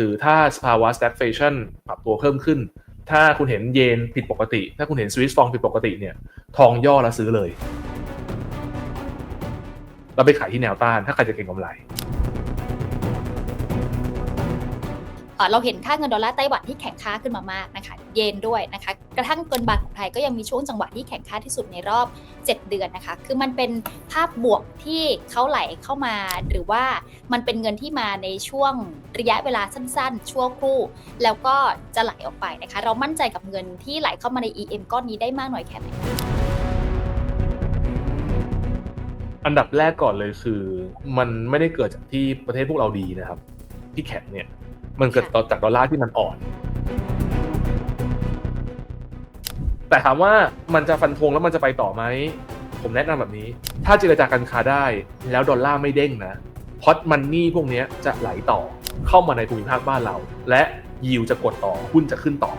คือถ้าสภาวะ stagflation ปรับตัวเพิ่มขึ้น ถ้าคุณเห็นเยนผิดปกติ ถ้าคุณเห็นสวิสฟองผิดปกติเนี่ย ทองย่อแล้วซื้อเลยเราไปขายที่แนวต้าน ถ้าใครจะเก็งกำไร เราเห็นค่าเงินดอลลาร์ไต้หวันที่แข็งค่าขึ้นมามากนะคะ เยนด้วยนะคะ กระทั่งเงินบาทของไทยก็ยังมีช่วงจังหวะที่แข็งค่าที่สุดในรอบ 7 เดือนนะคะ คือมันเป็นภาพบวกที่เขาไหลเข้ามา หรือว่ามันเป็นเงินที่มาในช่วงระยะเวลาสั้นๆ ชั่วครู่ แล้วก็จะไหลออกไปนะคะ เรามั่นใจกับเงินที่ไหลเข้ามาใน EM ก้อนนี้ได้มากน้อยแค่ไหนอันดับแรกก่อนเลยคือ มันไม่ได้เกิดจากที่ประเทศพวกเราดีนะครับ ที่แข็งเนี่ย มันเกิดจากดอลลาร์ที่มันอ่อน แต่ถามว่ามันจะฟันธงแล้วมันจะไปต่อไหม ผมแนะนำแบบนี้ ถ้าเจรจาการค้าได้ แล้วดอลลาร์ไม่เด้งนะพอตมันนี่พวกเนี้ยจะไหลต่อเข้ามาในภูมิภาคบ้านเรา และยิวจะกดต่อหุ้นจะขึ้นต่อ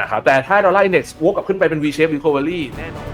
นะครับแต่ถ้าดอลลาร์อินเด็กซ์วกกลับขึ้นไปเป็น V shape recovery แน่นอน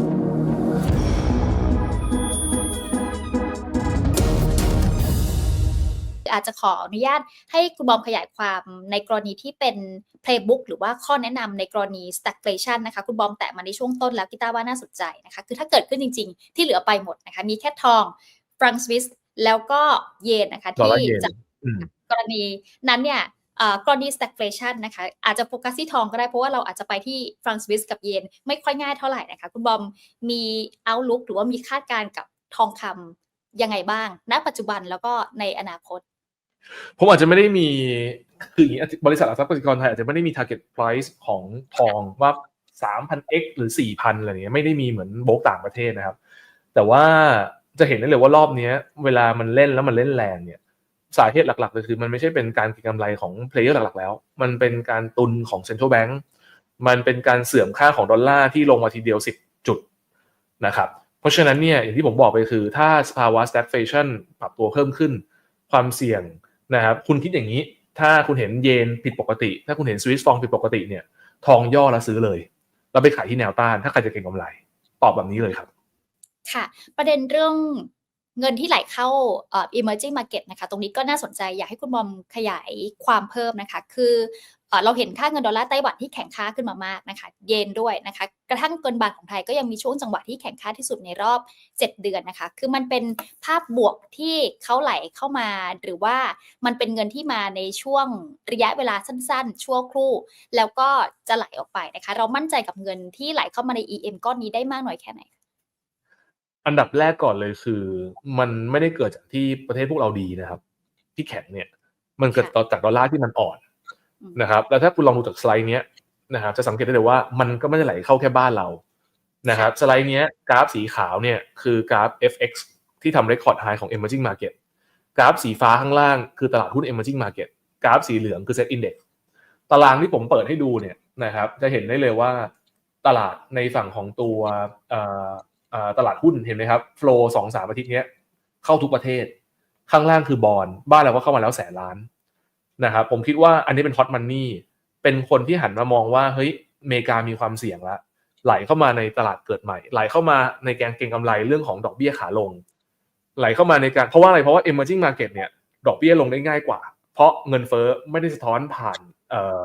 อาจจะขออนุญาตให้คุณบอมขยายความในกรณีที่เป็น playbook หรือว่าข้อแนะนำในกรณี stagflation นะคะคุณบอมแตะมาในช่วงต้นแล้วกีตาร์ว่าน่าสนใจนะคะคือถ้าเกิดขึ้นจริง ๆ ที่เหลือไปหมดนะคะมีแค่ทองฟรังสวิสแล้วก็เยนนะคะดอลที่ลาร์เยนจะอืมกรณีนั้นเนี่ยเอ่อกรณี stagflation นะคะอาจจะโฟกัสที่ทองก็ได้เพราะว่าเราอาจจะไปที่ฟรังสวิสกับเยนไม่ค่อยง่ายเท่าไหร่นะคะคุณบอมมี outlook หรือว่ามีคาดการณ์กับทองคำยังไงบ้าง ณ ปัจจุบันแล้วก็ในอนาคต ผมอาจจะไม่ได้มีคืออย่างนี้บริษัทหลักทรัพย์กสิกรไทยอาจจะไม่ได้มี target price ของทองว่า 3,000x หรือ 4,000อะไรเงี้ยไม่ได้มีเหมือนโบกต่างประเทศนะครับ แต่ว่าจะเห็นได้เลยว่ารอบนี้เวลามันเล่นแล้วมันเล่นแรงเนี่ยสาเหตุหลักๆเลยคือ มันไม่ใช่เป็นการเก็งกำไรของเพลเยอร์หลักๆแล้ว มันเป็นการตุนของ central bank มันเป็นการเสื่อมค่าของดอลลาร์ที่ลงมาทีเดียว 10 จุดนะครับเพราะฉะนั้นเนี่ยอย่างที่ผมบอกไปคือ ถ้าสภาวะ stagflation ปรับตัวเพิ่มขึ้น ความเสี่ยง นะครับคุณคิดอย่างนี้ ถ้าคุณเห็นเยนผิดปกติ ถ้าคุณเห็นสวิสฟองผิดปกติเนี่ย ทองย่อแล้วซื้อเลยเราไปขายที่แนวต้าน ถ้าใครจะเก็งกำไร ตอบแบบนี้เลยครับ ค่ะ ประเด็นเรื่องเงินที่ไหลเข้าเอ่อ emerging market นะคะ ตรงนี้ก็น่าสนใจอยากให้คุณบอมขยายความเพิ่มนะคะ คือ เอ่อเราเห็นค่าเงินดอลลาร์ไต้หวันที่แข็งค่าขึ้นมามากนะคะ เยนด้วยนะคะ กระทั่งเงินบาทของไทยก็ยังมีช่วงจังหวะที่แข็งค่าที่สุดในรอบ 7 เดือนนะคะ คือมันเป็นภาพบวกที่เขาไหลเข้ามา หรือว่ามันเป็นเงินที่มาในช่วงระยะเวลาสั้นๆ ชั่วครู่ แล้วก็จะไหลออกไปนะคะ เรามั่นใจกับเงินที่ไหลเข้ามาใน EM ก้อนนี้ได้มากน้อยแค่ไหนอันดับแรกก่อนเลยคือ มันไม่ได้เกิดจากที่ประเทศพวกเราดีนะครับ ที่แข็งเนี่ย มันเกิดจากดอลลาร์ที่มันอ่อนอืม นะครับแล้วถ้าคุณลองดูจากสไลด์เนี้ยนะครับจะสังเกตได้เลยว่ามันก็ไม่ได้ไหลเข้าแค่บ้านเรานะครับสไลด์เนี้ยกราฟสีขาวเนี่ยคือกราฟ FX ที่ทำเรคคอร์ดไฮของ emerging market กราฟสีฟ้าข้างล่างคือตลาดหุ้น emerging market กราฟสีเหลืองคือ set index ตารางที่ผมเปิดให้ดูเนี่ยนะครับจะเห็นได้เลยว่าตลาดในฝั่งของตัวตลาดหุ้นเห็นไหมครับโฟล์สองสามอาทิตย์นี้เข้าทุกประเทศ ข้างล่างคือบอลบ้านเราก็เข้ามาแล้วแสนล้าน นะครับผมคิดว่าอันนี้เป็นฮอตมันนี่เป็นคนที่หันมามองว่าเฮ้ยอเมริกามีความเสี่ยงละไหลเข้ามาในตลาดเกิดใหม่ ไหลเข้ามาในแกงเก็งกำไรเรื่องของดอกเบี้ยขาลง ไหลเข้ามาในการเพราะว่าอะไรเพราะว่า emerging market เนี่ยดอกเบี้ยลงได้ง่ายกว่า เพราะเงินเฟ้อไม่ได้สะท้อนผ่านเอ่อ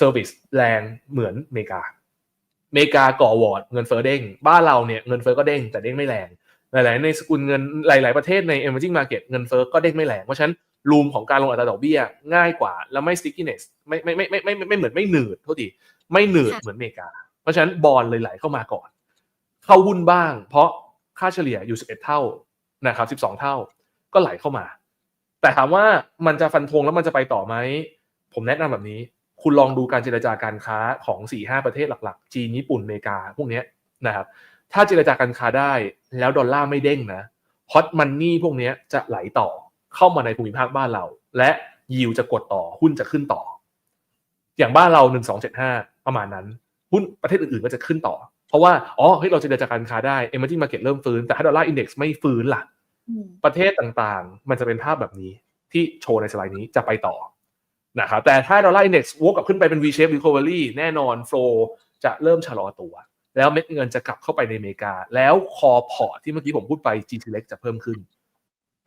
service แรงเหมือนอเมริกาอเมริกาก่อวอร์ดเงินเฟ้อเด้ง บ้านเราเนี่ยเงินเฟ้อก็เด้งแต่เด้งไม่แรง หลาย ๆ ในสกุลเงินหลาย ๆ ประเทศใน emerging market เงินเฟ้อก็เด้งไม่แรงเพราะฉะนั้น รูมของการลงอัตราดอกเบี้ยง่ายกว่า แล้วไม่ stickiness ไม่ไม่ไม่ไม่ไม่ไม่ไม่เหมือนไม่หนืดโทษทีไม่หนืดค่ะเหมือนอเมริกา เพราะฉะนั้นบอลเลยไหลเข้ามาก่อน เข้าหุ้นบ้าง เพราะค่าเฉลี่ยอยู่ 11 เท่านะครับ 12 เท่าก็ไหลเข้ามา แต่ถามว่ามันจะฟันธงแล้วมันจะไปต่อไหม ผมแนะนำแบบนี้ คุณลองดูการเจรจาการค้าของ 4-5 ประเทศหลักๆ จีนญี่ปุ่นอเมริกาพวกเนี้ยนะครับถ้าเจรจาการค้าได้แล้วดอลลาร์ไม่เด้งนะฮอตมันนี่พวกเนี้ยจะไหลต่อ เข้ามาในภูมิภาคบ้านเรา และยิวจะกดต่อหุ้นจะขึ้นต่อ อย่างบ้านเรา1275ประมาณนั้น หุ้นประเทศอื่นๆก็จะขึ้นต่อ เพราะว่าอ๋อเฮ้ยเราเจรจาการค้าได้ emerging market เริ่มฟื้นแต่ถ้าดอลลาร์อินเด็กซ์ไม่ฟื้นล่ะอืมประเทศต่างๆ มันจะเป็นภาพแบบนี้ที่โชว์ในสไลด์นี้จะไปต่อนะครับแต่ถ้าดอลลาร์อินเด็กซ์วกกลับขึ้นไปเป็น V shape recovery แน่นอนโฟลจะเริ่มชะลอตัว แล้วเม็ดเงินจะกลับเข้าไปในอเมริกา แล้วคอพอร์ตที่เมื่อกี้ผมพูดไป G Select จะเพิ่มขึ้นเพ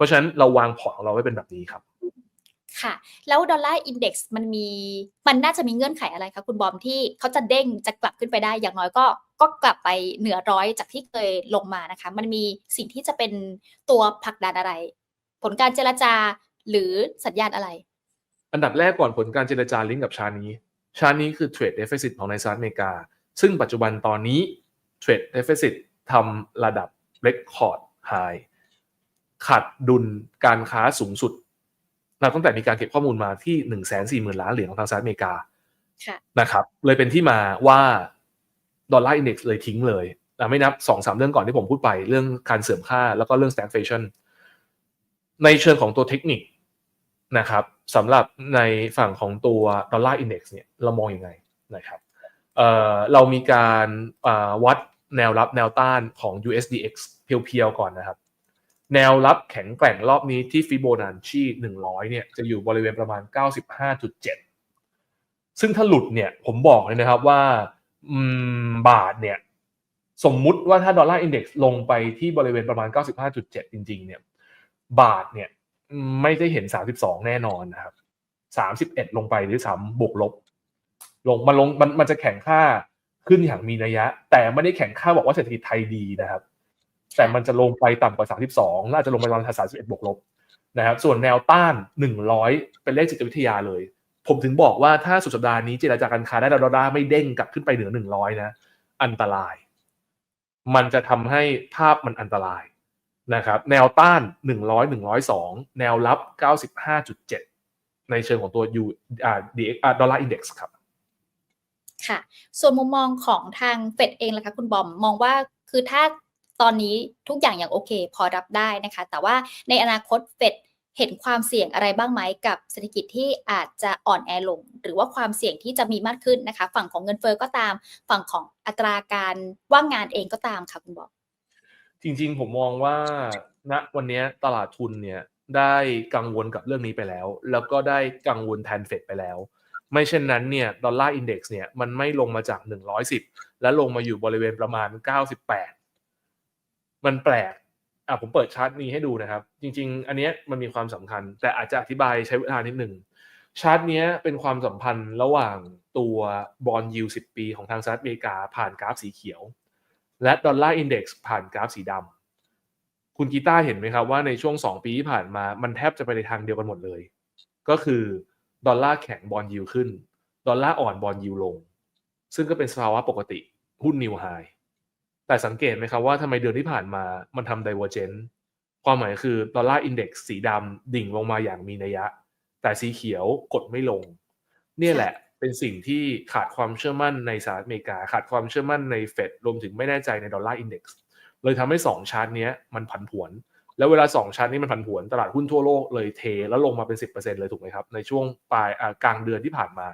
ราะฉะนั้นเราวางพอร์ตของเราไว้เป็นแบบนี้ครับ ค่ะ แล้วดอลลาร์อินเด็กซ์มันมีมันน่าจะมีเงื่อนไขอะไรคะคุณบอมที่เขาจะเด้งจะกลับขึ้นไปได้อย่างน้อยก็ก็กลับไปเหนือร้อยจากที่เคยลงมานะคะ มันมีสิ่งที่จะเป็นตัวผลักดันอะไร ผลการเจรจาหรือสัญญาณอะไร อันดับแรกก่อนผลการเจรจาลิงก์กับชาร์ตนี้ ชาร์ตนี้คือเทรดเดฟ i ซิตของในสหรัฐอเมริกา ซึ่งปัจจุบันตอนนี้เทรดเดฟ i ซิตทำระดับเรคคอร์ดไฮ ขาดดุลการค้าสูงสุดนับตั้งแต่มีการเก็บข้อมูลมาที่1นึ่งแสนสี่หมื่นล้านเหรียญของทางสหรัฐอเมริกาค่ะนะครับ เลยเป็นที่มาว่าดอลลาร์อินเด็กซ์เลยทิ้งเลยอะไม่นับสองสามเรื่องก่อนที่ผมพูดไปเรื่องการเสื่อมค่าแล้วก็เรื่อง stagflation ในเชิงของตัวเทคนิคนะครับสำหรับในฝั่งของตัวดอลลาร์อินเด็กซ์เนี่ยเรามองอยังไงนะครับเอ่อเรามีการอ่าวัดแนวรับแนวต้านของ USDX เพียวๆก่อนนะครับ แนวรับแข็งแกร่งรอบนี้ที่ฟิโบนัชชี100 เนี่ยจะอยู่บริเวณประมาณ 95.7 ซึ่งถ้าหลุดเนี่ยผมบอกเลยนะครับว่าบาทเนี่ยสมมุติว่าถ้าดอลลาร์อินเด็กซ์ลงไปที่บริเวณประมาณ 95.7 จริง ๆ เนี่ย บาทเนี่ยไม่ได้เห็น 32 แน่นอนนะครับ 31 ลงไปหรือสามบวกลบ ลงมันลงมันมันจะแข่งค่าขึ้นอย่างมีนัยยะ แต่ไม่ได้แข่งค่าบอกว่าเศรษฐกิจไทยดีนะครับ แต่มันจะลงไปต่ำกว่า 32น่าจะลงไปประมาณ31บวกลบนะครับส่วนแนวต้าน 100 เป็นเลขจิตวิทยาเลย ผมถึงบอกว่าถ้าสุดสัปดาห์นี้เจรจาการค้าได้ดอลลาร์ไม่เด้งกลับขึ้นไปเหนือ 100 นะ อันตราย มันจะทำให้ภาพมันอันตรายนะครับแนวต้าน 100 102 แนวรับ 95.7 ในเชิงของตัว U อ่า DX อ่าดอลลาร์อินเด็กซ์ครับค่ะ ส่วนมุมมองของทางเฟดเองล่ะคะคุณบอมมองว่าคือถ้า ตอนนี้ทุกอย่างอย่างโอเค พอรับได้นะคะ แต่ว่าในอนาคตเฟดเห็นความเสี่ยงอะไรบ้างไหมกับเศรษฐกิจที่อาจจะอ่อนแอลง หรือว่าความเสี่ยงที่จะมีมากขึ้นนะคะ ฝั่งของเงินเฟอ้อก็ตาม ฝั่งของอัตราการว่างงานเองก็ตามค่ะคุณบอมจริงๆ ผมมองว่าณวันนี้ตลาดทุนเนี่ยได้กังวลกับเรื่องนี้ไปแล้ว แล้วก็ได้กังวลแทนเฟดไปแล้ว ไม่เช่นนั้นเนี่ยดอลลาร์อินเด็กซ์เนี่ยมันไม่ลงมาจาก 110 แล้วลงมาอยู่บริเวณประมาณ 98 มันแปลกอะผมเปิดชาร์ตนี้ให้ดูนะครับ จริง ๆ อันเนี้ยมันมีความสำคัญ แต่อาจจะอธิบายใช้เวลานิดหนึ่งชาร์ตนี้เป็นความสัมพันธ์ระหว่างตัวบอลยู10ปีของทางสหรัฐอเมริกาผ่านกราฟสีเขียว และดอลลาร์อินเด็กซ์ผ่านกราฟสีดำคุณกีตาร์เห็นไหมครับว่าในช่วง 2 ปีที่ผ่านมามันแทบจะไปในทางเดียวกันหมดเลย ก็คือดอลลาร์แข็งบอลยิวขึ้น ดอลลาร์อ่อนบอลยิวลง ซึ่งก็เป็นสภาวะปกติหุ้นนิวไฮ แต่สังเกตไหมครับว่าทำไมเดือนที่ผ่านมามันทำ divergent ความหมายคือดอลลาร์อินเด็กซ์สีดำดิ่งลงมาอย่างมีนัยยะ แต่สีเขียวกดไม่ลง เนี่ยแหละเป็นสิ่งที่ขาดความเชื่อมั่นในสหรัฐอเมริกา ขาดความเชื่อมั่นในเฟดรวมถึงไม่แน่ใจในดอลลาร์อินเด็กซ์เลยทำให้ 2 ชาร์ตนี้มันผันผวน แล้วเวลา 2 ชาร์ตนี้มันผันผวนตลาดหุ้นทั่วโลกเลยเท แล้วลงมาเป็น 10%เลยถูกไหมครับ ในช่วงปลายกลางเดือนที่ผ่านมา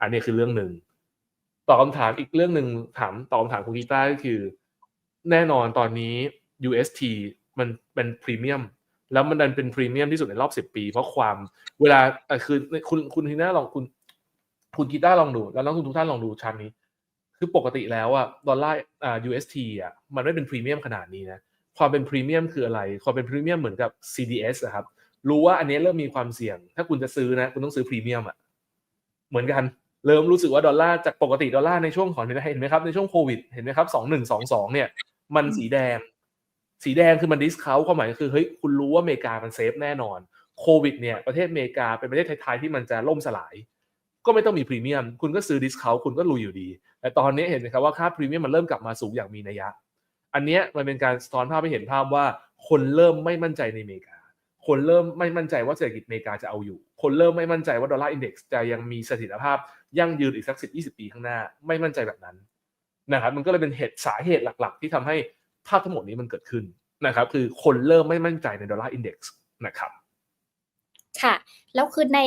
อันนี้คือเรื่องหนึ่ง ตอบคำถามอีกเรื่องหนึ่งถามตอบคำถามคุณกีตาร์ก็คือ แน่นอนตอนนี้ UST มันเป็นพรีเมียมแล้วมันดันเป็นพรีเมียมที่สุดในรอบ10ปี เพราะความเวลาคือคุณคุณทีน่าลองคุณ คุณกีตาร์ลองดู แล้วนักลงทุนทุกท่านลองดูชาร์ตนี้ คือปกติแล้วอะดอลลาร์อ่า UST อะมันไม่เป็นพรีเมียมขนาดนี้นะความเป็นพรีเมียมคืออะไร ความเป็นพรีเมียมเหมือนกับ CDS อะครับรู้ว่าอันนี้เริ่มมีความเสี่ยง ถ้าคุณจะซื้อนะ คุณต้องซื้อพรีเมียมอะเหมือนกัน เริ่มรู้สึกว่าดอลลาร์จากปกติดอลลาร์ในช่วงของเห็นไหมครับในช่วงโควิดเห็นไหมครับสองหนึ่งสองสองเนี่ย มันสีแดง สีแดงคือมันดิสคาวความหมายก็คือเฮ้ยคุณรู้ว่าอเมริกามันเซฟแน่นอนโควิดเนี่ยประเทศอเมริกาเป็นประเทศไทยๆที่มันจะล่มสลาย ก็ไม่ต้องมีพรีเมียม คุณก็ซื้อดิสคาวคุณก็ลุยอยู่ดี แต่ตอนนี้เห็นไหมครับว่าค่าพรีเมียมมันเริ่มกลับมาสูงอย่างมีนัยยะ อันเนี้ยมันเป็นการสะท้อนภาพให้เห็นภาพว่าคนเริ่มไม่มั่นใจในอเมริกา คนเริ่มไม่มั่นใจว่าเศรษฐกิจอเมริกาจะเอาอยู่ คนเริ่มไม่มั่นใจว่าดอลลาร์อินเด็กซ์จะยังมีเสถียรภาพยั่งยืนอีกสักสิบยี่สิบปีข้างหน้า ไม่มั่นใจแบบนั้นนะครับ มันก็เลยเป็นเหตุสาเหตุหลัก ๆ ที่ทำให้ภาพทั้งหมดนี้มันเกิดขึ้นนะครับ คือคนเริ่มไม่มั่นใจในดอลลาร์อินเด็กซ์นะครับ ค่ะ แล้วคือใน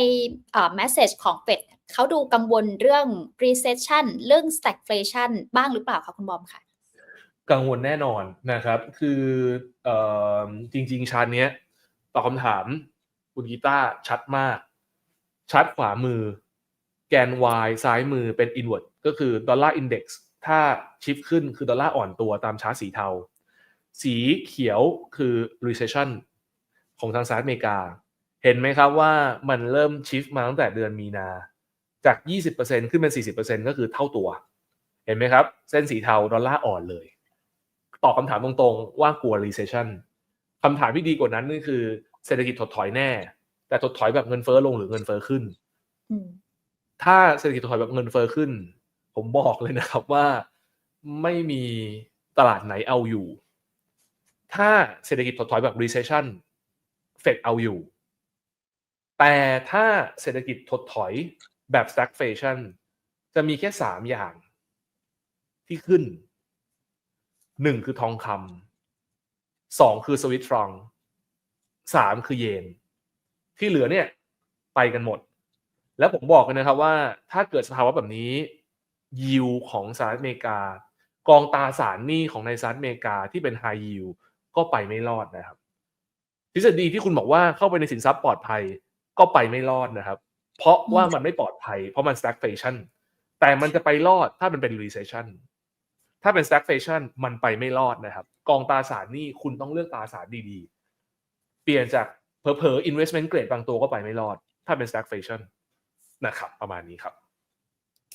เอ่อ message ของเป็ดเขาดูกังวลเรื่อง recession เรื่อง stagflation บ้างหรือเปล่าคะคุณบอมค่ะ กังวลแน่นอนนะครับ คือเอ่อจริง ๆชาร์ตเนี้ย ตอบคำถามคุณกีตาร์ชัดมาก ชัดขวามือ แกน Y ซ้ายมือเป็น inward ก็คือดอลลาร์อินเด็กซ์ถ้าชิฟขึ้นคือดอลลาร์อ่อนตัวตามชาร์ตสีเทา สีเขียวคือ recession ของทางสหรัฐอเมริกา เห็นไหมครับว่ามันเริ่มชิฟมาตั้งแต่เดือนมีนาจาก 20%ขึ้นเป็น 40%ก็คือเท่าตัว เห็นไหมครับ เส้นสีเทาดอลลาร์อ่อนเลย ตอบคำถามตรงๆ ว่ากลัว recession คำถามที่ดีกว่านั้นก็คือ เศรษฐกิจถดถอยแน่ แต่ถดถอยแบบเงินเฟ้อลงหรือเงินเฟ้อขึ้นอืมถ้าเศรษฐกิจถดถอยแบบเงินเฟ้อขึ้น ผมบอกเลยนะครับว่าไม่มีตลาดไหนเอาอยู่ ถ้าเศรษฐกิจถดถอยแบบ recession เฟดเอาอยู่ แต่ถ้าเศรษฐกิจถดถอยแบบ stagflation จะมีแค่สามอย่างที่ขึ้นหนึ่งคือทองคำสองคือสวิตฟรัง สามคือเยน ที่เหลือเนี่ยไปกันหมด แล้วผมบอกเลยนะครับว่าถ้าเกิดสภาวะแบบนี้ ยิวของสหรัฐอเมริกา กองตาสารหนี้ของในสหรัฐอเมริกาที่เป็นไฮยิวก็ไปไม่รอดนะครับทฤษฎีที่คุณบอกว่าเข้าไปในสินทรัพย์ปลอดภัยก็ไปไม่รอดนะครับ เพราะว่ามันไม่ปลอดภัย เพราะมัน stagflation แต่มันจะไปรอดถ้ามันเป็น recession ถ้าเป็น stagflation มันไปไม่รอดนะครับ กองตาสารหนี้คุณต้องเลือกตาสารดีๆ เปลี่ยนจากเผลอๆ investment grade บางตัวก็ไปไม่รอด ถ้าเป็น stagflation นะครับ ประมาณนี้ครับ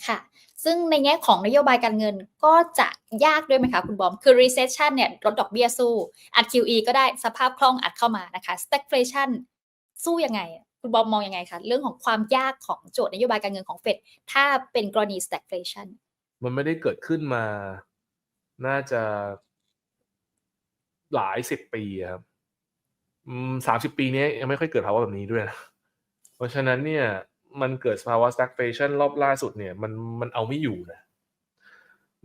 ค่ะ ซึ่งในแง่ของนโยบายการเงินก็จะยากด้วยไหมคะคุณบอม คือ recession เนี่ยลดดอกเบี้ยสู้ อัด QE ก็ได้สภาพคล่องอัดเข้ามานะคะ stagflation สู้ยังไง คุณบอมมองยังไงคะ เรื่องของความยากของโจทย์นโยบายการเงินของเฟดถ้าเป็นกรณี stagflation มันไม่ได้เกิดขึ้นมา น่าจะหลายสิบปีอะครับ สามสิบปีนี้ยังไม่ค่อยเกิดภาวะแบบนี้ด้วยนะ เพราะฉะนั้นเนี่ยมันเกิดสภาวะ stagflation รอบล่าสุดเนี่ยมันมันเอาไม่อยู่นะ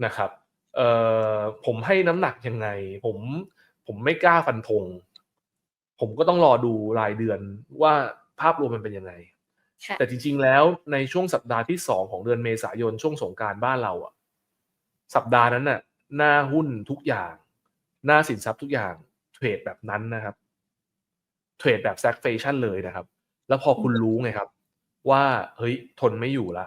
นะครับเอ่อผมให้น้ำหนักยังไง ผมผมไม่กล้าฟันธงผมก็ต้องรอดูรายเดือนว่าภาพรวมมันเป็นยังไงค่ะแต่จริง ๆ แล้วในช่วงสัปดาห์ที่สองของเดือนเมษายนช่วงสงกรารบ้านเราอะสัปดาห์นั้นน่ะหน้าหุ้นทุกอย่าง หน้าสินทรัพย์ทุกอย่างเทรดแบบนั้นนะครับ เทรดแบบ stagflation เลยนะครับ แล้วพอคุณรู้ไงครับ ว่าเฮ้ยทนไม่อยู่ละ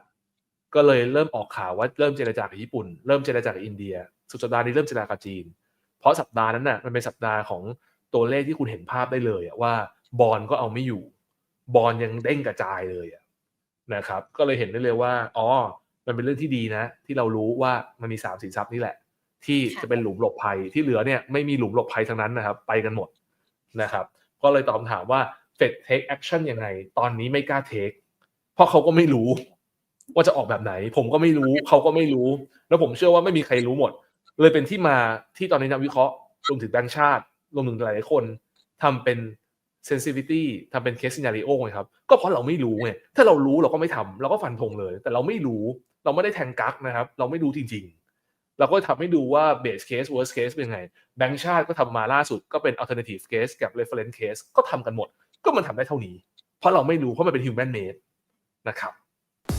ก็เลยเริ่มออกข่าวว่าเริ่มเจรจากับญี่ปุ่น เริ่มเจรจากับอินเดีย สุดสัปดาห์นี้เริ่มเจรจากับจีน เพราะสัปดาห์นั้นน่ะมันเป็นสัปดาห์ของตัวเลขที่คุณเห็นภาพได้เลยอะว่าบอลก็เอาไม่อยู่ บอลยังเด้งกระจายเลยอะนะครับ ก็เลยเห็นได้เลยว่าอ๋อมันเป็นเรื่องที่ดีนะ ที่เรารู้ว่ามันมีสามสินทรัพย์นี่แหละ ที่จะเป็นหลุมหลบภัยที่เหลือเนี่ยไม่มีหลุมหลบภัยทั้งนั้นนะครับ ไปกันหมดนะครับ ก็เลยตอบคำถามว่า Fed take action ยังไง ตอนนี้ไม่กล้า take เพราะเขาก็ไม่รู้ ว่าจะออกแบบไหน ผมก็ไม่รู้เขาก็ไม่รู้ แล้วผมเชื่อว่าไม่มีใครรู้หมด เลยเป็นที่มาที่ตอนนี้นักวิเคราะห์รวมถึงแบงก์ชาติรวมถึงหลายๆคนทำเป็น sensitivity ทำเป็น case scenario ไงครับ ก็เพราะเราไม่รู้ไงถ้าเรารู้เราก็ไม่ทำเราก็ฟันธงเลย แต่เราไม่รู้เราไม่ได้แทงกักนะครับ เราไม่รู้จริง ๆ เราก็ทำให้ดูว่า base case worst case เป็นไง แบงก์ชาติก็ทำมาล่าสุดก็เป็น alternative case กับ reference case ก็ทำกันหมด ก็มันทำได้เท่านี้ เพราะเราไม่รู้เพราะมันเป็น human made นะครับ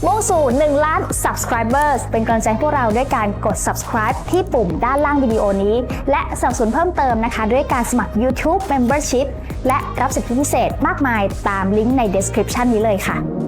มุ่งสู่1ล้าน subscribers เป็นกำลังใจพวกเราด้วยการกด subscribe ที่ปุ่มด้านล่างวิดีโอนี้ และสนับสนุนเพิ่มเติมนะคะ ด้วยการสมัคร YouTube Membership และรับสิทธิพิเศษมากมายตามลิงก์ใน description นี้เลยค่ะ